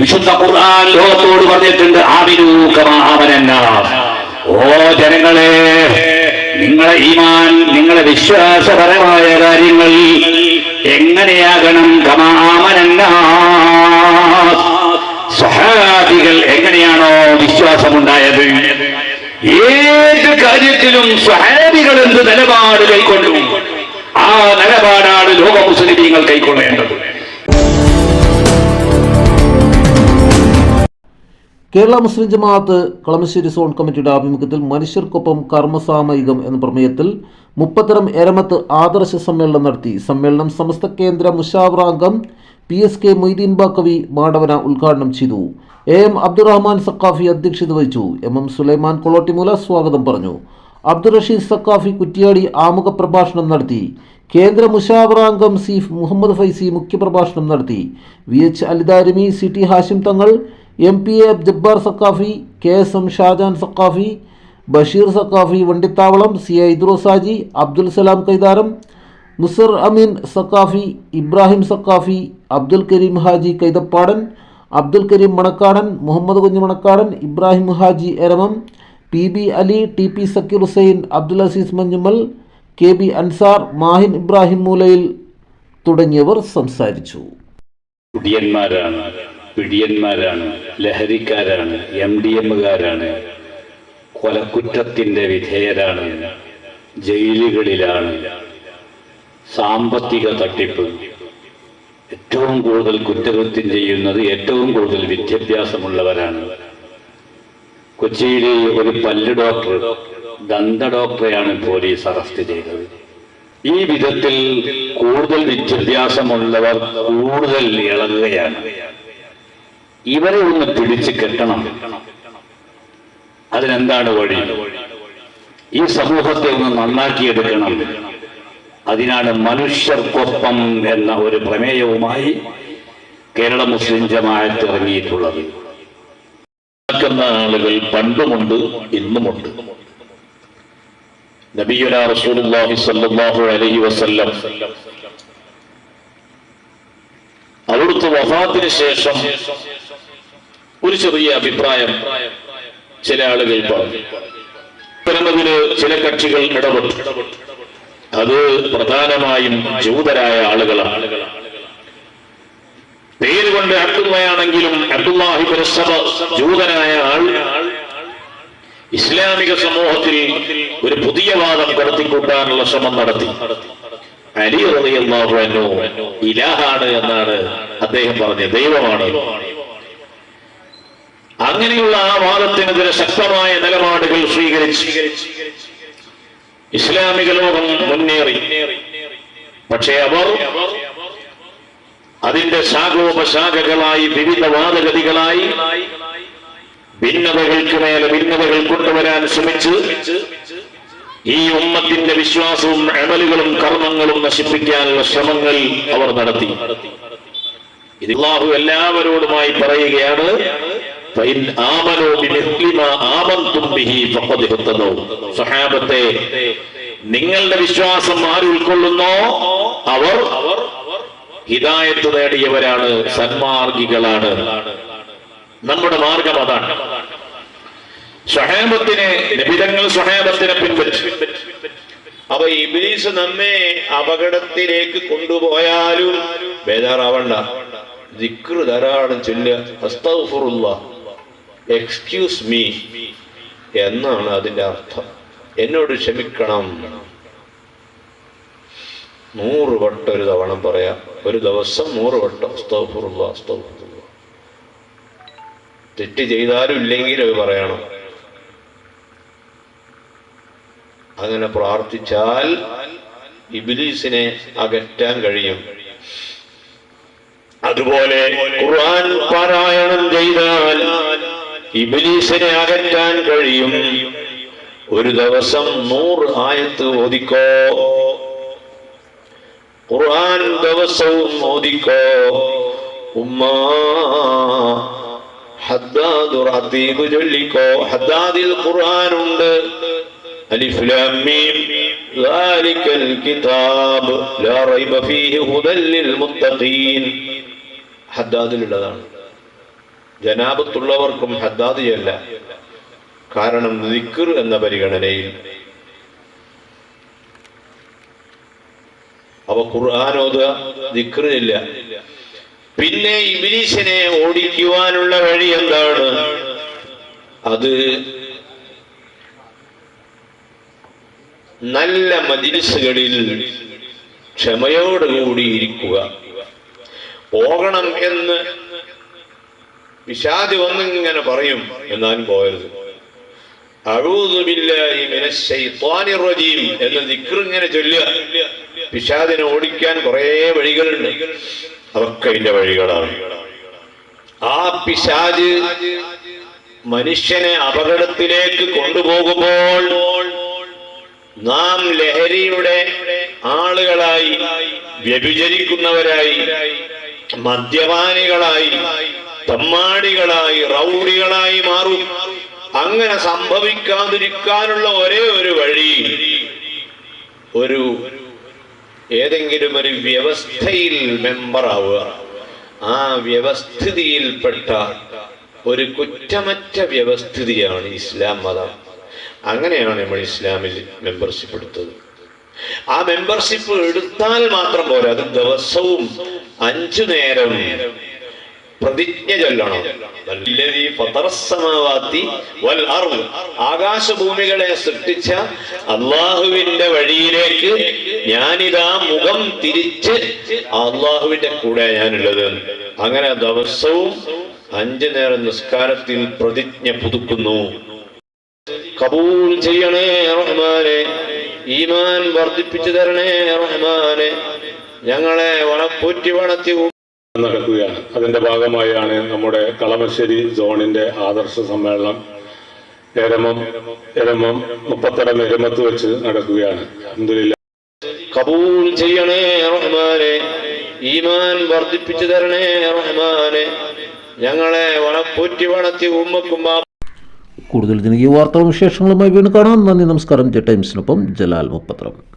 വിശുദ്ധ ഖുർആൻ ലോകത്തോട് പറഞ്ഞിട്ടുണ്ട്. ഓ ജനങ്ങളെ നിങ്ങളെ ഈമാൻ നിങ്ങളെ വിശ്വാസപരമായ കാര്യങ്ങൾ എങ്ങനെയാകണം. സ്വഹാബികൾ എങ്ങനെയാണോ വിശ്വാസമുണ്ടായത് ഏത് കാര്യത്തിലും സ്വഹാബികൾ എന്ത് നിലപാട് കൈക്കൊണ്ടു ആ നിലപാടാണ് ലോക മുസ്ലിമീങ്ങൾ കൈക്കൊള്ളേണ്ടത് കേരള മുസ്ലിം ജമാഅത്ത് കളമശ്ശേരി സോൺ കമ്മിറ്റിയുടെ ആഭിമുഖ്യത്തിൽ മനുഷ്യർക്കൊപ്പം കർമ്മസാമയികം എന്ന പ്രമേയത്തിൽ മുപ്പത്തരം എരമത്ത് ആദർശ സമ്മേളനം നടത്തി. സമ്മേളനം സമസ്ത കേന്ദ്ര മുഷാവറാംഗം P S K Moideen Baqavi Madavana ഉദ്ഘാടനം ചെയ്തു. എ എം അബ്ദുറഹ്മാൻ സക്കാഫി അധ്യക്ഷത വഹിച്ചു. എം എം സുലൈമാൻ കൊളോട്ടിമൂല സ്വാഗതം പറഞ്ഞു. അബ്ദുൾ റഷീദ് സക്കാഫി കുറ്റിയാടി ആമുഖ പ്രഭാഷണം നടത്തി. കേന്ദ്ര മുഷാവറാംഗം സീഫ് മുഹമ്മദ് ഫൈസി മുഖ്യപ്രഭാഷണം നടത്തി. V H Alidarimi C T Hashim Thangal M P A Jabbar Saqafi K S M Shajan Saqafi Basheer Saqafi Vandithavalam C A Idrosaji Abdul Salam Kaitharam Musar Ameen Saqafi Ibrahim Saqafi Abdul Kareem Haji Kaithappadan Abdul Kareem Manakkadan Muhammad Kunju Manakkadan Ibrahim Haji Eramam P B Ali T P Zakir Hussain Abdul Aziz Manjumal K B Ansar Mahin Ibrahim Moolayil തുടങ്ങിയവർ സംസാരിച്ചു. പിടിയന്മാരാണ് ലഹരിക്കാരാണ് M D എമ്മുകാരാണ് കൊലക്കുറ്റത്തിന്റെ വിധേയരാണ് ജയിലുകളിലാണ്. സാമ്പത്തിക തട്ടിപ്പ്. ഏറ്റവും കൂടുതൽ കുറ്റകൃത്യം ചെയ്യുന്നത് ഏറ്റവും കൂടുതൽ വിദ്യാഭ്യാസമുള്ളവരാണ്. കൊച്ചിയിലെ ഒരു പല്ല് ഡോക്ടർ ദന്ത ഡോക്ടറെയാണ് പോലീസ് അറസ്റ്റ് ചെയ്തത്. ഈ വിധത്തിൽ കൂടുതൽ വിദ്യാഭ്യാസമുള്ളവർ കൂടുതൽ ഇളകുകയാണ്. ഇവരെ ഒന്ന് പിടിച്ചു കെട്ടണം. അതിനെന്താണ് വഴി? ഈ സമൂഹത്തെ ഒന്ന് നന്നാക്കിയെടുക്കണം. അതിനാണ് മനുഷ്യർക്കൊപ്പം എന്ന ഒരു പ്രമേയവുമായി കേരള മുസ്ലിം ജമാഅത്ത് ഇറങ്ങിയിട്ടുള്ളത്. ആളുകൾ പണ്ടുമുണ്ട് ഇന്നുമുണ്ട്. നബിയുല റസൂലുള്ളാഹി സ്വല്ലല്ലാഹു അലൈഹി വസല്ലം അവിടുത്തെ വഫാത്തിന് ശേഷം ഒരു ചെറിയ അഭിപ്രായം ചില ആളുകൾ പറഞ്ഞു. ചില കക്ഷികൾ ഇടപെട്ടു. അത് പ്രധാനമായും ജൂതരായ ആളുകളാണ്. പേര് കൊണ്ട് അബ്ദുള്ളയാണെങ്കിലും അബ്ദുല്ലാഹിബിൻ സബ ജൂതനായ ആൾ ഇസ്ലാമിക സമൂഹത്തിൽ ഒരു പുതിയ വാദം കടത്തിക്കൂട്ടാനുള്ള ശ്രമം നടത്തി. അലി ഇലാഹാണ് എന്നാണ് അദ്ദേഹം പറഞ്ഞത്. ദൈവമാണ്. അങ്ങനെയുള്ള ആ വാദത്തിനെതിരെ ശക്തമായ നിലപാടുകൾ സ്വീകരിച്ച് ഇസ്ലാമിക ലോകം മുന്നേറി. പക്ഷേ അവർ അതിന്റെ ശാഖോപശാഖകളായി വിവിധ വാദഗതികളായി ഭിന്നതകൾക്ക് മേലെ ഭിന്നതകൾ കൊണ്ടുവരാൻ ശ്രമിച്ച് ഈ ഉമ്മത്തിന്റെ വിശ്വാസവും അമലുകളും കർമ്മങ്ങളും നശിപ്പിക്കാനുള്ള ശ്രമങ്ങൾ അവർ നടത്തി. ഇതാഹു എല്ലാവരോടുമായി പറയുകയാണ് സഹാബത്തെ നിങ്ങളുടെ വിശ്വാസം ആര് ഉൾക്കൊള്ളുന്നോ അവർ ഹിതായത്ത് നേടിയവരാണ് സന്മാർഗികളാണ്. നമ്മുടെ മാർഗം അതാണ്. സ്വഹാബത്തിനെ നിബിതങ്ങൾ സ്വഹാബത്തിനെ പിൻവലിച്ചു. അപ്പൊ ഇബിലീസ് നമ്മെ അപകടത്തിലേക്ക് കൊണ്ടുപോയാലും ബേജാറാവണ്ട. ദിക്റ് ധാരാളം ചൊല്ലുക. എക്സ്ക്യൂസ് മീ എന്നാണ് അതിന്റെ അർത്ഥം. എന്നോട് ക്ഷമിക്കണം. നൂറ് വട്ടം ഒരു തവണ പറയാം. ഒരു ദിവസം നൂറ് വട്ടം അസ്തഗ്ഫിറുള്ള അസ്തഗ്ഫിറുള്ള തെറ്റ് ചെയ്താലും ഇല്ലെങ്കിലും അത് പറയണം. അങ്ങനെ പ്രാർത്ഥിച്ചാൽ ഇബിലീസിനെ അകറ്റാൻ കഴിയും. അതുപോലെ ഖുർആൻ പാരായണം ചെയ്താൽ ഇബിലീസിനെ അകറ്റാൻ കഴിയും. ഒരു ദിവസം നൂറ് ആയത്ത് ഓദിക്കോ ഖുർആൻ ദിവസവും ഓദിക്കോ ഉമ്മ ഹദ്ദാദ് ചൊല്ലിക്കോ? ഹദ്ദാദിൽ ഖുർആൻ ഉണ്ട് അലിഫ് ലാം മീം ذلك الكتاب لا ريب فيه هدى للمتقين ഹദ്ദാദിലുള്ളതാണ് ജനാപത്തുള്ളവർക്കും ഹദ്ദാദിയല്ല കാരണം ദിക്ർ എന്ന പരിഗണനയിൽ അവ ഖുർആാനോദ ദിക്ർ ഇല്ല പിന്നെ ഇബിലീസിനെ ഓടിക്കുവാനുള്ള വഴി എന്താണ് അത് നല്ല മജിലിസുകളിൽ ക്ഷമയോടുകൂടി ഇരിക്കുക. പോകണം എന്ന് വിഷാദി വന്നിങ്ങനെ പറയും എന്നാലും റജീം എന്ന ദിക്ർ ഇങ്ങനെ ചൊല്ലുക. പിശാദിനെ ഓടിക്കാൻ കുറേ വഴികളുണ്ട്. അതൊക്കെ അതിന്റെ വഴികളാണ്. ആ പിശാജ് മനുഷ്യനെ അപകടത്തിലേക്ക് കൊണ്ടുപോകുമ്പോൾ നാം ലഹരിയുടെ ആളുകളായി വ്യഭിചരിക്കുന്നവരായി മദ്യപാനികളായി തമ്മാടികളായി റൗഡികളായി മാറും. അങ്ങനെ സംഭവിക്കാതിരിക്കാനുള്ള ഒരേ ഒരു വഴി ഒരു ഏതെങ്കിലും ഒരു വ്യവസ്ഥയിൽ മെമ്പറാവുക ആ വ്യവസ്ഥിതിയിൽപ്പെട്ട ഒരു കുറ്റമറ്റ വ്യവസ്ഥിതിയാണ് ഇസ്ലാം മതം. അങ്ങനെയാണ് നമ്മൾ ഇസ്ലാമിൽ മെമ്പർഷിപ്പ് എടുത്തത്. ആ മെമ്പർഷിപ്പ് എടുത്താൽ മാത്രം പോരാ അത് ദിവസവും അഞ്ചു നേരം പ്രതിജ്ഞ ചൊല്ലണം. ആകാശഭൂമികളെ സൃഷ്ടിച്ച അള്ളാഹുവിന്റെ വഴിയിലേക്ക് ഞാനിതാ മുഖം തിരിച്ച് അള്ളാഹുവിന്റെ കൂടെ ഞാനുള്ളത്. അങ്ങനെ ദിവസവും അഞ്ചു നേരം നിസ്കാരത്തിൽ പ്രതിജ്ഞ പുതുക്കുന്നു. കബൂൽ ചെയ്യണേ റഹ്മാനെ. ഈമാൻ വർദ്ധിപ്പിച്ചു തരണേ റഹ്മാനെ. ഞങ്ങളെ വളപ്പൊറ്റി വളർത്തി നടക്കുകയാണ്. അതിന്റെ ഭാഗമായാണ് നമ്മുടെ കളമശ്ശേരി സോണിന്റെ ആദർശ സമ്മേളനം. എരമം എരമം മുപ്പത്തടം എരമത്ത് വെച്ച് നടക്കുകയാണ്. അൽഹംദുലില്ലാ കബൂൽ ചെയ്യണേ റഹ്മാനെ. ഈമാൻ വർദ്ധിപ്പിച്ചു തരണേ റഹ്മാനെ. ഞങ്ങളെ വളപ്പൊറ്റി വളർത്തി ഉമ്മക്കും കൂടുതൽ ജനകീയ വാർത്തകളും വിശേഷങ്ങളുമായി വീണ്ടും കാണാം. നന്ദി നമസ്കാരം. ജെ ടൈംസിനൊപ്പം ജലാൽ മുപ്പത്രം.